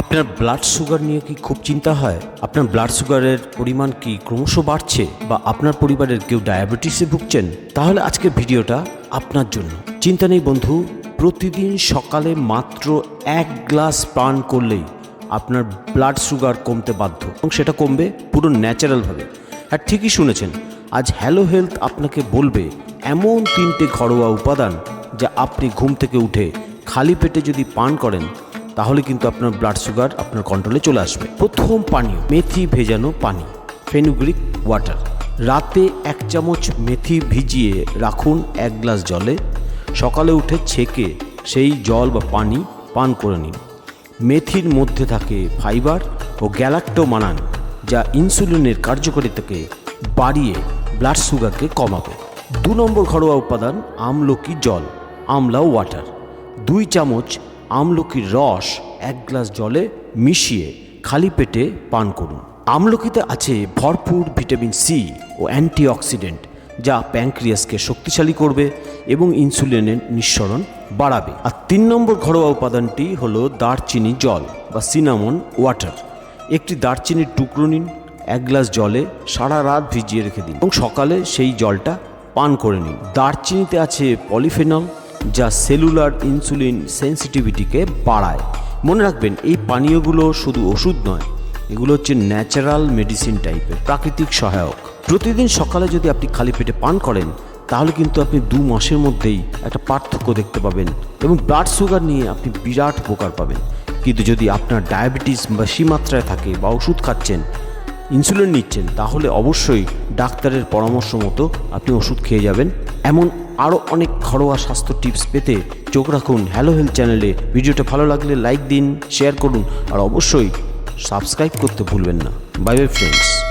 আপনার blood sugar নিয়ে কি খুব চিন্তা হয়? আপনার ব্লাড সুগারের পরিমাণ কি ক্রমশ বাড়ছে বা আপনার পরিবারের কেউ ডায়াবেটিসে ভুগছেন? তাহলে আজকের ভিডিওটা আপনার জন্য। চিন্তা নেই বন্ধু, প্রতিদিন সকালে মাত্র এক গ্লাস পান করলেই আপনার ব্লাড সুগার কমতে বাধ্য। এবং সেটা কমবে পুরো ন্যাচারালভাবে হ্যাঁ ঠিকই শুনেছেন। আজ হ্যালো হেলথ আপনাকে বলবে এমন তিনটে ঘরোয়া উপাদান যা আপনি ঘুম থেকে উঠে খালি পেটে যদি পান করেন তাহলে কিন্তু আপনার ব্লাড সুগার আপনার কন্ট্রোলে চলে আসবে। প্রথম পানীয়, মেথি ভেজানো পানি ফেনুগ্রিক ওয়াটার রাতে এক চামচ মেথি ভিজিয়ে রাখুন এক গ্লাস জলে। সকালে উঠে ছেঁকে সেই জল বা পানি পান করে নিন। মেথির মধ্যে থাকে ফাইবার ও গ্যালাক্টোমানান যা ইনসুলিনের কার্যকারিতাকে বাড়িয়ে ব্লাড সুগারকে কমাবে। দু নম্বর ঘরোয়া উপাদান আমলকি জল আমলা ওয়াটার দুই চামচ আমলকির রস এক গ্লাস জলে মিশিয়ে খালি পেটে পান করুন। আমলকিতে আছে ভরপুর ভিটামিন সি ও অ্যান্টিঅক্সিডেন্ট, যা প্যাঙ্ক্রিয়াসকে শক্তিশালী করবে এবং ইনসুলিনের নিঃসরণ বাড়াবে। আর তিন নম্বর ঘরোয়া উপাদানটি হলো দারচিনি জল বা সিনামন ওয়াটার। একটি দারচিনির টুকরো নিন, এক গ্লাস জলে সারা রাত ভিজিয়ে রেখে দিন এবং সকালে সেই জলটা পান করে নিন। দারচিনিতে আছে পলিফেনল যা সেলুলার ইনসুলিন সেন্সিটিভিটিকে বাড়ায়। মনে রাখবেন, এই পানীয়গুলো শুধু ওষুধ নয়, এগুলো হচ্ছে ন্যাচারাল মেডিসিন টাইপের প্রাকৃতিক সহায়ক। প্রতিদিন সকালে যদি আপনি খালি পেটে পান করেন, তাহলে কিন্তু আপনি দু মাসের মধ্যেই একটা পার্থক্য দেখতে পাবেন এবং ব্লাড সুগার নিয়ে আপনি বিরাট উপকার পাবেন। কিন্তু যদি আপনার ডায়াবেটিস বেশি মাত্রায় থাকে বা ওষুধ খাচ্ছেন, ইনসুলিন নিচ্ছেন, তাহলে অবশ্যই ডাক্তারের পরামর্শ মতো আপনি ওষুধ খেয়ে যাবেন। এমন আরও অনেক ঘরোয়া স্বাস্থ্য টিপস পেতে চোখ রাখুন হ্যালো হেলথ চ্যানেলে ভিডিওটা ভালো লাগলে লাইক দিন শেয়ার করুন, আর অবশ্যই সাবস্ক্রাইব করতে ভুলবেন না। Bye bye friends